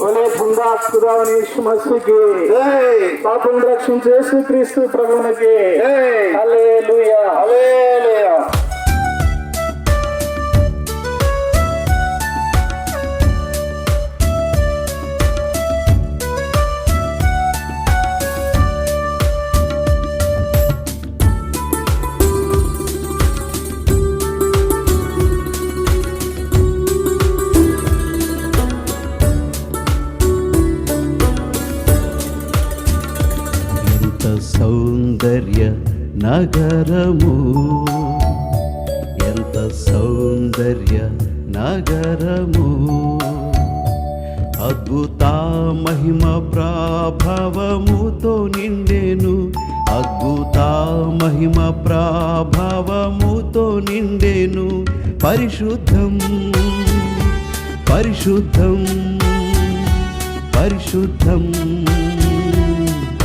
ఒలే బృందా ఖుదావని యేసు మసీకి జై పాపం రక్షించే యేసుక్రీస్తు ప్రభువునికి. జై నగరము. ఎంత సౌందర్య నగరము. అద్భుత మహిమ ప్రాభవముతో నిండెను. అద్భుత మహిమ ప్రాభవముతో నిండెను. పరిశుద్ధం పరిశుద్ధం పరిశుద్ధం.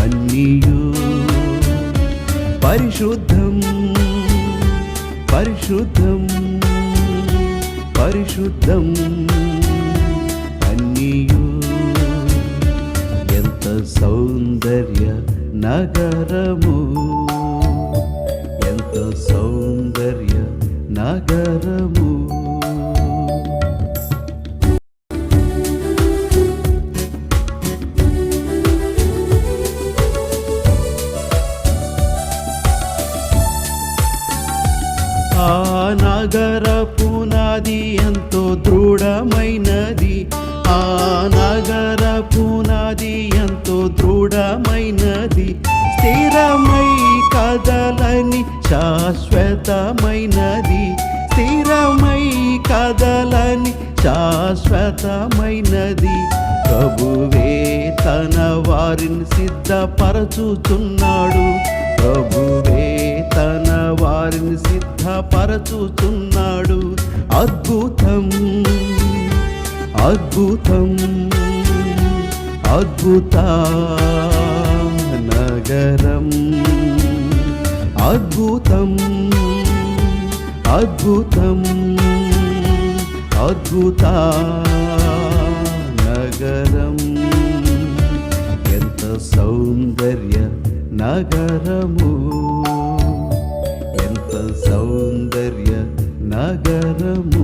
అన్నియు పరిశుద్ధం పరిశుద్ధం పరిశుద్ధం అన్నీయూ. ఎంత సౌందర్య నగరము ఎంత సౌందర్య నగరము. ఆ నగర పునాది ఎంతో దృఢమైనది. ఆ నగర పునాది ఎంతో దృఢమైనది. స్థిరమై కదలని శాశ్వతమైనది. స్థిరమై కదలని శాశ్వతమైనది. ప్రభువే తన వారిని సిద్ధపరచుచున్నాడు. ప్రభువే తన వారిని సిద్ధపరచుచున్నాడు. అద్భుతం అద్భుతం అద్భుత నగరం. అద్భుతం అద్భుతం అద్భుత నగరం. ఎంత సౌందర్య నగరము. ఎంత సౌందర్య నగరము.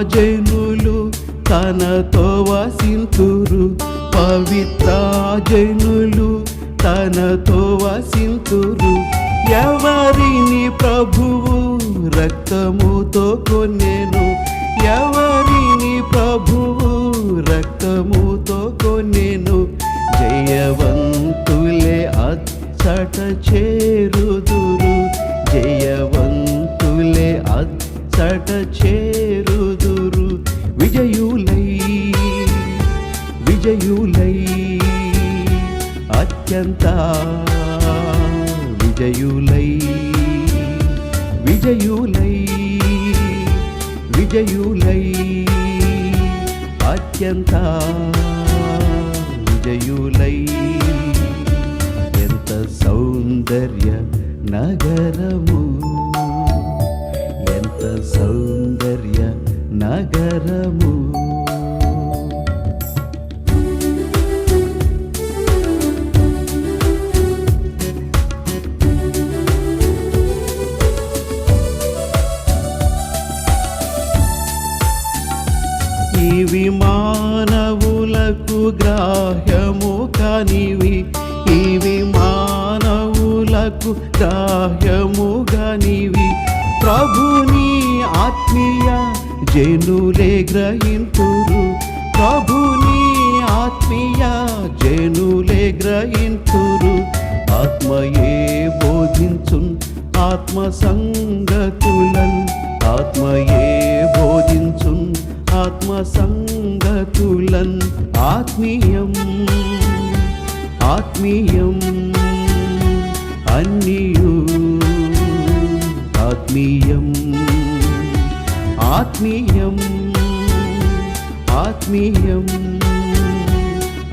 పవిత్రాజనులు తనతో వసింతురు. పవిత్రాజనులు తనతో వసింతురు. ఎవరిని ప్రభువు రక్తముతో కొనేను ఎవరిని ప్రభువు రక్తముతో కొనెను జయవంతులే అచ్చట చేరుదురు. జయవంతులే అచ్చట చేరు అత్యంత విజయులై విజయులై విజయులై అత్యంత విజయులై. ఎంత సౌందర్య నగరము ఎంత సౌందర్య నగరము. గ్రాహ్యము ఇవి మానవులకు గ్రాహ్యము కానివి ప్రభుని ఆత్మీయ జనులే గ్రహింతురు. ప్రభుని ఆత్మీయ జనులే గ్రహింతురు. ఆత్మయే బోధించున్ ఆత్మ సంగతులన్ ఆత్మయే బోధించున్ ఆత్మ సంగతులన్ ఆత్మీయం ఆత్మీయం అన్నియు ఆత్మీయం ఆత్మీయం ఆత్మీయం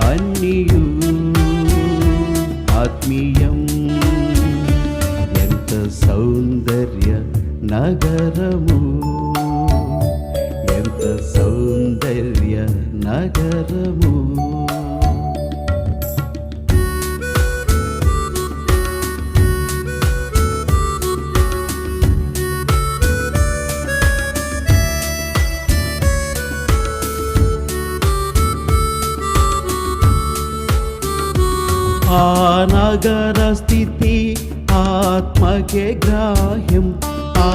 అన్నియు ఆ నగర స్థితి ఆత్మకే గ్రాహ్యం. ఆ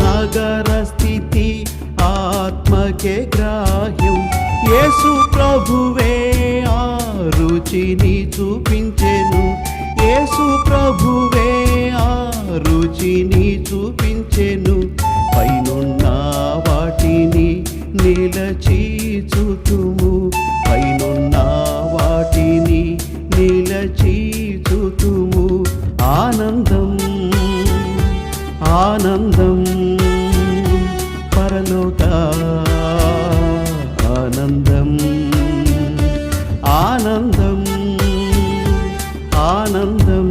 నగర స్థితి ఆత్మకే గ్రాహ్యం. యేసు ప్రభువే ఆ రుచిని చూపించెను. యేసు ప్రభువే ఆ రుచిని చూపించెను. పైనున్న వాటిని నిలచి చూతుము పరలోక ఆనందం ఆనందం ఆనందం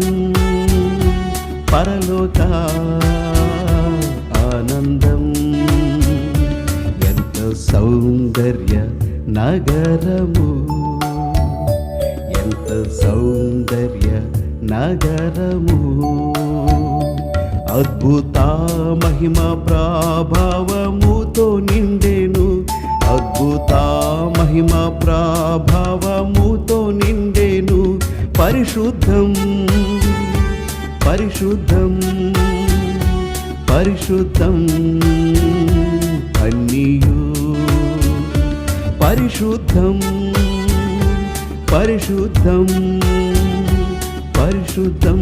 పరలోక ఆనందం. ఎంత సౌందర్య నగరము ఎంత సౌందర్య నగరము. అద్భుత మహిమ ప్రభావముతో నిండెను. అద్భుత మహిమ ప్రభావముతో నిండెను. పరిశుద్ధం పరిశుద్ధం పరిశుద్ధం అన్నియు. పరిశుద్ధం పరిశుద్ధం పరిశుద్ధం